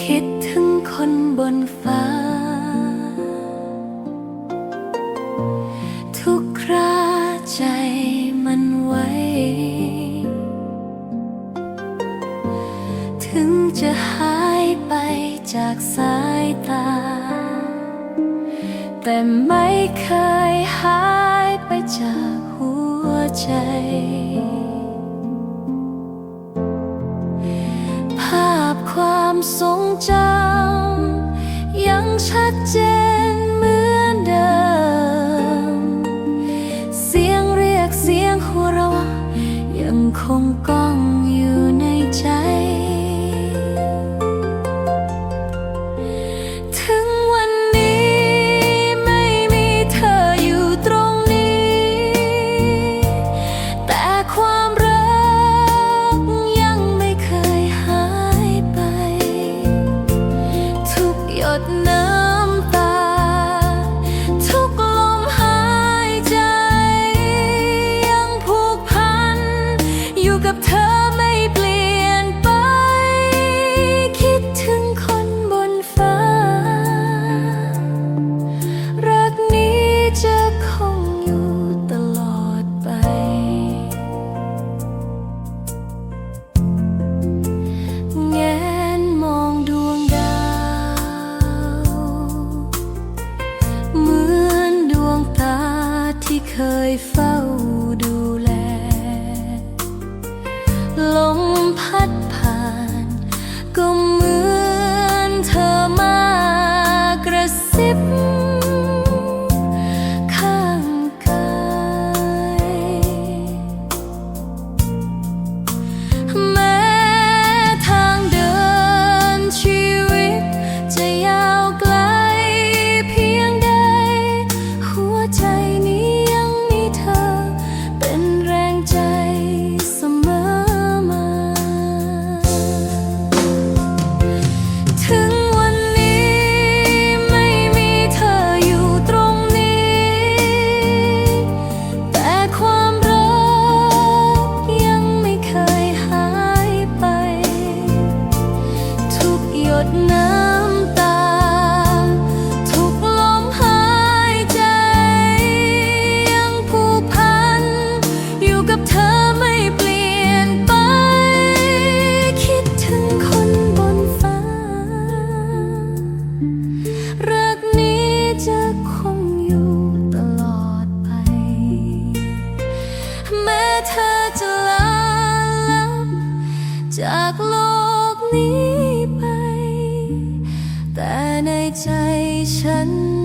คิดถึงคนบนฟ้า ทุกใจมันไวถึงจะหายไปจากสายตา แต่ไม่เคยหายไปจากหัวใจ ทรงจำยังชัดเจนเหมือนเดิม เสียงเรียกเสียงหัวเราะยังคงก้อง เคยเฝ้า จะคงอยู่ตลอดไป แม้เธอจะลาลับจากโลกนี้ไป แต่ในใจฉัน